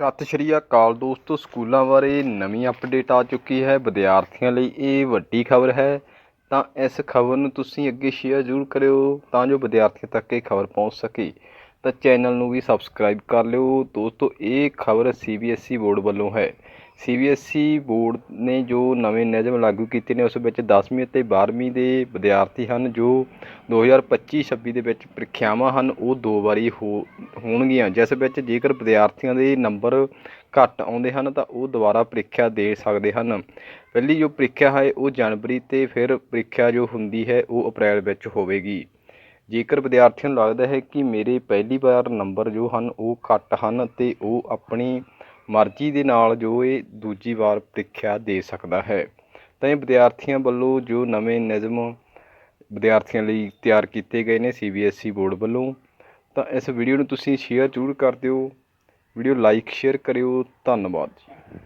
ਸਤਿ ਸ਼੍ਰੀ ਅਕਾਲ ਦੋਸਤੋ, ਸਕੂਲਾਂ ਬਾਰੇ ਨਵੀਂ ਅਪਡੇਟ ਆ ਚੁੱਕੀ ਹੈ। ਵਿਦਿਆਰਥੀਆਂ ਲਈ ਇਹ ਵੱਡੀ ਖਬਰ ਹੈ। ਤਾਂ ਇਸ ਖਬਰ ਨੂੰ ਤੁਸੀਂ ਅੱਗੇ ਸ਼ੇਅਰ ਜ਼ਰੂਰ ਕਰਿਓ ਤਾਂ ਜੋ ਵਿਦਿਆਰਥੀਆਂ ਤੱਕ ਇਹ ਖਬਰ ਪਹੁੰਚ ਸਕੇ। ਤਾਂ ਚੈਨਲ ਨੂੰ ਵੀ ਸਬਸਕ੍ਰਾਈਬ ਕਰ ਲਿਓ। ਦੋਸਤੋ, ਇਹ ਖਬਰ ਸੀਬੀਐਸਈ ਬੋਰਡ ਵੱਲੋਂ ਹੈ। ਸੀਬੀਐਸਈ ਬੋਰਡ ਨੇ ਜੋ ਨਵੇਂ ਨਿਯਮ ਲਾਗੂ ਕੀਤੇ ਨੇ, ਉਸ ਵਿੱਚ 10ਵੀਂ ਅਤੇ 12ਵੀਂ ਦੇ ਵਿਦਿਆਰਥੀ ਹਨ, ਜੋ 2025-26 ਦੇ ਵਿੱਚ ਪ੍ਰੀਖਿਆਵਾਂ ਹਨ, ਉਹ ਦੋ ਵਾਰੀ ਹੋ, ਹੋਣਗੀਆਂ। ਜਿਸ ਵਿੱਚ ਜੇਕਰ ਵਿਦਿਆਰਥੀਆਂ ਦੇ ਨੰਬਰ ਘੱਟ ਆਉਂਦੇ ਹਨ, ਤਾਂ ਉਹ ਦੁਬਾਰਾ ਪ੍ਰੀਖਿਆ ਦੇ ਸਕਦੇ ਹਨ। ਪਹਿਲੀ ਜੋ ਪ੍ਰੀਖਿਆ ਹੈ, ਉਹ ਜਨਵਰੀ ਤੇ ਫਿਰ ਪ੍ਰੀਖਿਆ ਜੋ ਹੁੰਦੀ ਹੈ, ਉਹ ਅਪ੍ਰੈਲ ਵਿੱਚ ਹੋਵੇਗੀ। ਜੇਕਰ ਵਿਦਿਆਰਥੀਆਂ ਨੂੰ ਲੱਗਦਾ ਹੈ ਕਿ ਮੇਰੇ ਪਹਿਲੀ ਵਾਰ ਨੰਬਰ ਜੋ ਹਨ ਉਹ ਘੱਟ ਹਨ ਅਤੇ ਉਹ ਆਪਣੀ ਮਰਜ਼ੀ ਦੇ ਨਾਲ ਜੋ ਇਹ ਦੂਜੀ ਵਾਰ ਪ੍ਰੀਖਿਆ ਦੇ ਸਕਦਾ ਹੈ, ਤਾਂ ਇਹ ਵਿਦਿਆਰਥੀਆਂ ਵੱਲੋਂ ਜੋ ਨਵੇਂ ਨਿਯਮ ਵਿਦਿਆਰਥੀਆਂ ਲਈ ਤਿਆਰ ਕੀਤੇ ਗਏ ਨੇ C B S E board ਵੱਲੋਂ, ਤਾਂ ਇਸ ਵੀਡੀਓ ਨੂੰ ਤੁਸੀਂ ਸ਼ੇਅਰ ਜ਼ਰੂਰ ਕਰ ਦਿਓ। ਵੀਡੀਓ ਲਾਈਕ, ਸ਼ੇਅਰ ਕਰਿਓ। ਧੰਨਵਾਦ ਜੀ।